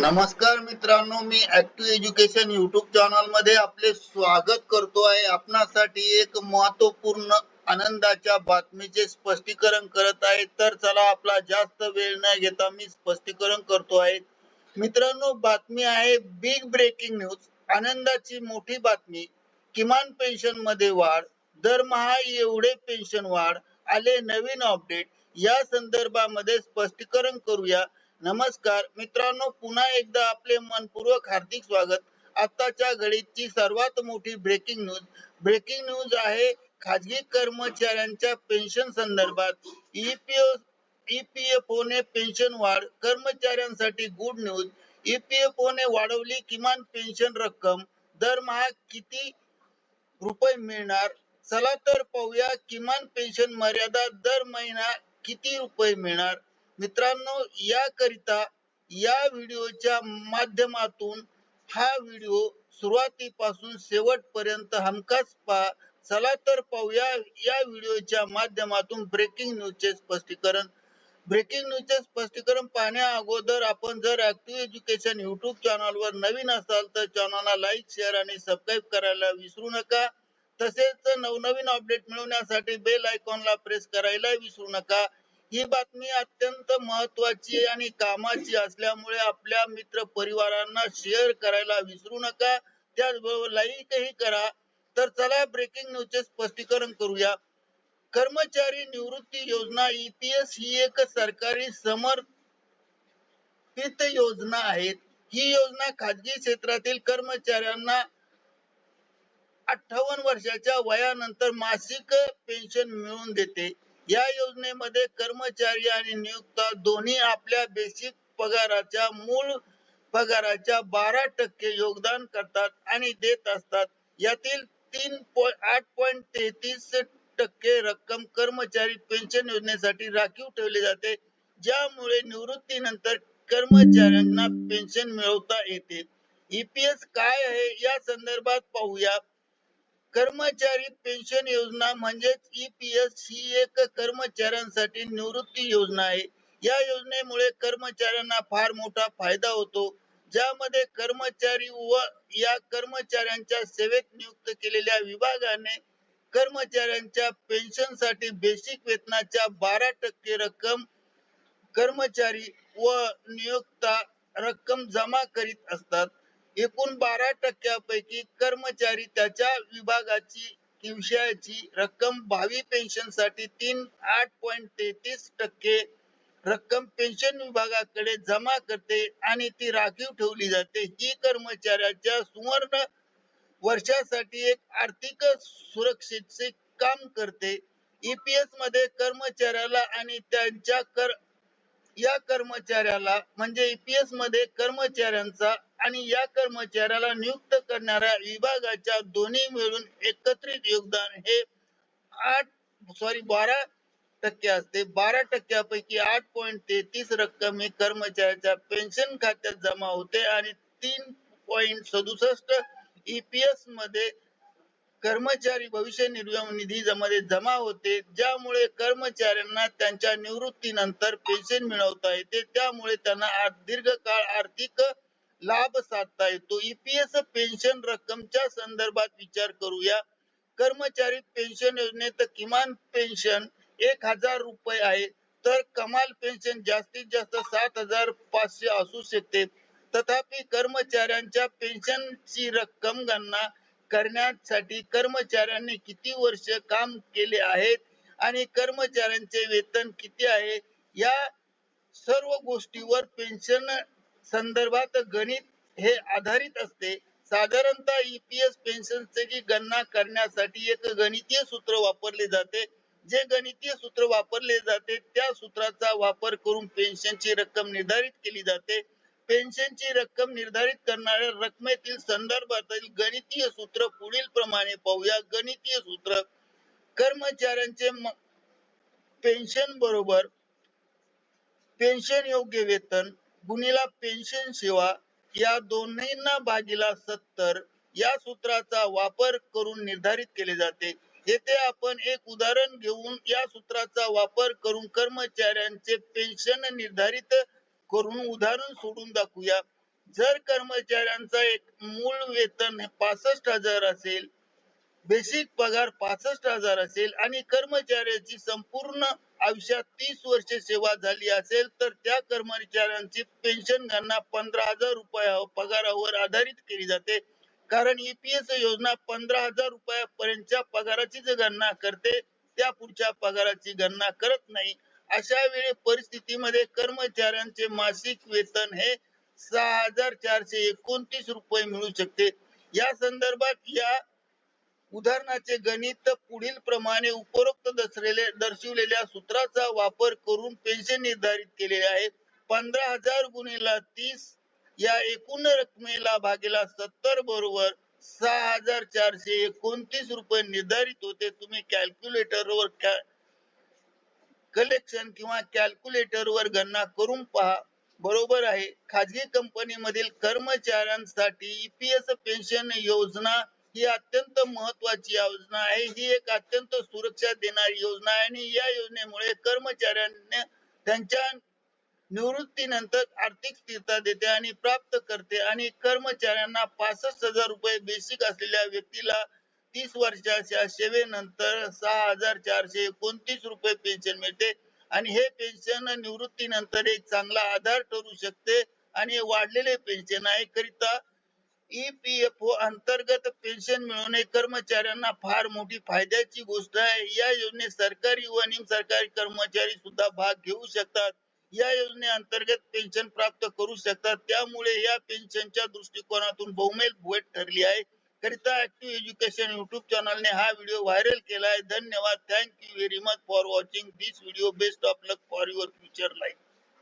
नमस्कार मित्रांनो मी ऍक्टिव्ह एज्युकेशन युट्यूब चॅनलमध्ये आपले स्वागत करतो आहे. आपणासाठी एक महत्त्वपूर्ण आनंदाच्या बातमीचे स्पष्टीकरण करत आहे. तर चला आपला जास्त वेळ न घेता मी स्पष्टीकरण करतो आहे. मित्रांनो बातमी आहे बिग ब्रेकिंग न्यूज आनंदाची मोठी बातमी. किमान पेन्शनमध्ये वाढ. दरमहा एवढे पेन्शन वाढ. आले नवीन अपडेट या संदर्भामध्ये स्पष्टीकरण करूया. नमस्कार. मित्रांनो पुन्हा एकदा आपले मनपूर्वक हार्दिक स्वागत. आताच्या घडीची सर्वात मोठी ब्रेकिंग न्यूज ब्रेकिंग न्यूज आहे खाजगी कर्मचाऱ्यांच्या पेन्शन संदर्भात. ईपीओ ईपीएफओ ने पेन्शन वाढ कर्मचाऱ्यांसाठी गुड न्यूज ईपीएफओ ने वाढवली किमान पेन्शन रक्कम. दरमहा किती रुपये मिळणार? चला तर पाहूया किमान पेन्शन मर्यादा दर महिना किती रुपये मिळणार? मित्रांनो याकरिता या व्हिडिओच्या माध्यमातून हा व्हिडिओ सुरुवातीपासून शेवटपर्यंत हमखास पहा. चला तर पाहूया या व्हिडिओच्या माध्यमातून ब्रेकिंग न्यूजचे स्पष्टीकरण. ब्रेकिंग न्यूजचे स्पष्टीकरण पाहण्या अगोदर आपण जर ऍक्टिव्ह एज्युकेशन युट्यूब चॅनलवर नवीन असाल तर चॅनलला लाईक शेअर आणि सबस्क्राईब करायला विसरू नका. तसेच नवनवीन अपडेट मिळवण्यासाठी बेल आयकॉनला प्रेस करायला विसरू नका. ही बातमी अत्यंत महत्वाची आणि कामाची असल्यामुळे आपल्या मित्र परिवारांना शेअर करायला विसरू नका. त्याचबरोबर लाईकही करा. तर चला ब्रेकिंग न्यूजचे स्पष्टीकरण करूया. कर्मचारी निवृत्ती योजना ईपीएस ही एक सरकारी समर्पित योजना आहे. ही योजना खाजगी क्षेत्रातील कर्मचाऱ्यांना अठ्ठावन्न वर्षाच्या वयानंतर मासिक पेन्शन मिळवून देते. या योजनेमध्ये कर्मचारी आणि नियुक्त दोन्ही आपल्या बेसिक पगाराच्या मूळ पगाराच्या बारा टक्के योगदान करतात आणि देत असतात. यातील तीन आठ पॉईंट तेहतीस टक्के रक्कम कर्मचारी पेन्शन योजनेसाठी राखीव ठेवली जाते. ज्यामुळे निवृत्तीनंतर कर्मचाऱ्यांना पेन्शन मिळवता येते. ईपीएस काय आहे? या संदर्भात पाहूया. कर्मचारी पेन्शन योजना म्हणजेच ईपीएस ही एक कर्मचाऱ्यांसाठी निवृत्ती योजना आहे. या योजनेमुळे कर्मचाऱ्यांना फार मोठा फायदा होतो. ज्यामध्ये कर्मचारी व या कर्मचाऱ्यांच्या सेवेत नियुक्त केलेल्या विभागाने कर्मचाऱ्यांच्या पेन्शनसाठी बेसिक वेतनाच्या बारा टक्के रक्कम कर्मचारी व नियोक्ता रक्कम जमा करीत असतात. एकूण बारा टक्क्यापैकी कर्मचारी त्याच्या विभागाची विषयाची रक्कम भावी पेन्शनसाठी तीन आठ पॉईंट तेहतीस टक्के रक्कम पेन्शन विभागाकडे जमा करते आणि ती राखीव ठेवली जाते. ही कर्मचाऱ्याच्या सुवर्ण वर्षासाठी एक आर्थिक सुरक्षेचे काम करते. ईपीएसमध्ये कर्मचाऱ्याला आणि त्यांच्या कर या कर्मचाऱ्याला म्हणजे ईपीएसमध्ये कर्मचाऱ्यांचा आणि या कर्मचाऱ्याला नियुक्त करणाऱ्या विभागाच्या दोन्ही मिळून एकत्रित योगदान हे आठ सॉरी बारा टक्के असते. बारा टक्क्यापैकी आठ पॉईंट तेहतीस रक्कम ही कर्मचाऱ्याच्या पेन्शन खात्यात जमा होते आणि तीन पॉईंट सदुसष्ट ईपीएसमध्ये कर्मचारी भविष्य निर्वाह निधी मध्ये जमा होते. ज्यामुळे कर्मचाऱ्यांना त्यांच्या निवृत्तीनंतर पेन्शन मिळवता येते. त्यामुळे त्यांना दीर्घकाळ आर्थिक लाभ साधता येतो. ईपीएस पेन्शन रक्कमच्या संदर्भात विचार करूया. कर्मचारी पेन्शन योजनेत किमान पेन्शन एक हजार रुपये आहे. तर कमाल पेन्शन जास्तीत जास्त सात हजार पाचशे असू शकते. तथापि कर्मचाऱ्यांच्या पेन्शनची रक्कम गणना करण्यासाठी कर्मचाऱ्यांनी किती वर्ष काम केले आहेत आणि कर्मचाऱ्यांचे वेतन किती आहे? या सर्व गोष्टीवर पेन्शन संदर्भात गणित हे आधारित असते. साधारणतः ईपीएस पेन्शनची गणना करण्यासाठी एक गणितीय सूत्र वापरले जाते. जे गणितीय सूत्र वापरले जाते त्या सूत्राचा वापर करून पेन्शनची रक्कम निर्धारित केली जाते. पेन्शनची रक्कम निर्धारित करणाऱ्या रकमेतील संदर्भातील गणितीय सूत्र पुढील प्रमाणे पाहूया. गणितीय सूत्र कर्मचाऱ्यांचे पेन्शन बरोबर पेन्शन योग्य वेतन गुणिला पेन्शन सेवा या दोन्हींना भागीला सत्तर या सूत्राचा वापर करून निर्धारित केले जाते. येथे आपण एक उदाहरण घेऊन या सूत्राचा वापर करून कर्मचाऱ्यांचे पेन्शन निर्धारित करून उदाहरण सोडून दाखवूया. जर कर्मचाऱ्यांचा एक मूळ वेतन पासष्ट हजार असेल बेसिक पगार पासष्ट हजार असेल आणि कर्मचाऱ्याची संपूर्ण आयुष्यात तीस वर्ष सेवा झाली असेल तर त्या कर्मचाऱ्यांची पेन्शन गणना पंधरा हजार रुपये पगारावर आधारित केली जाते. कारण ईपीएस योजना पंधरा हजार रुपयापर्यंतच्या पगाराचीच गणना करते त्या पुढच्या पगाराची गणना करत नाही. अशा वेळी परिस्थितीमध्ये कर्मचाऱ्यांचे मासिक वेतन हे सहा हजार चारशे एकोणतीस रुपये मिळू शकते. या संदर्भात या उदाहरणाचे गणित पुढील प्रमाणे उपरोक्त दर्शलेले दर्शविलेल्या सूत्राचा वापर करून पेन्शन निर्धारित केलेले आहे. पंधरा हजार गुणिला तीस या एकूण रकमेला भागेला सत्तर बरोबर सहा हजार चारशे एकोणतीस रुपये निर्धारित होते. तुम्ही कॅल्क्युलेटरवर कलेक्शन किंवा कॅल्क्युलेटर वर गणना करून पहा. बरोबर आहे. खाजगी कंपनी मधील कर्मचाऱ्यांसाठी ईपीएस पेन्शन योजना ही अत्यंत महत्वाची योजना आहे. ही एक अत्यंत सुरक्षा देणारी योजना आहे आणि या योजनेमुळे कर्मचाऱ्यांना त्यांच्या निवृत्तीनंतर आर्थिक स्थिरता देते आणि प्राप्त करते. आणि कर्मचाऱ्यांना पासष्ट हजार रुपये बेसिक असलेल्या व्यक्तीला तीस वर्षाच्या सेवेनंतर सहा हजार चारशे एकोणतीस रुपये पेन्शन मिळते. आणि हे पेन्शन निवृत्तीनंतर एक चांगला आधार ठरू शकते. आणि वाढलेले पेन्शन आहे. करिता ईपीएफओ अंतर्गत पेन्शन मिळवणे कर्मचाऱ्यांना फार मोठी फायद्याची गोष्ट आहे. या योजनेत सरकारी व निमसरकारी कर्मचारी सुद्धा भाग घेऊ शकतात. या योजने अंतर्गत पेन्शन प्राप्त करू शकतात. त्यामुळे या पेन्शनच्या दृष्टिकोनातून बहुमेल भेट ठरली आहे. करिता ऍक्टिव्ह एज्युकेशन युट्यूब चॅनलने हा व्हिडिओ व्हायरल केला आहे धन्यवाद. Thank you very much for watching this video best of luck for your future life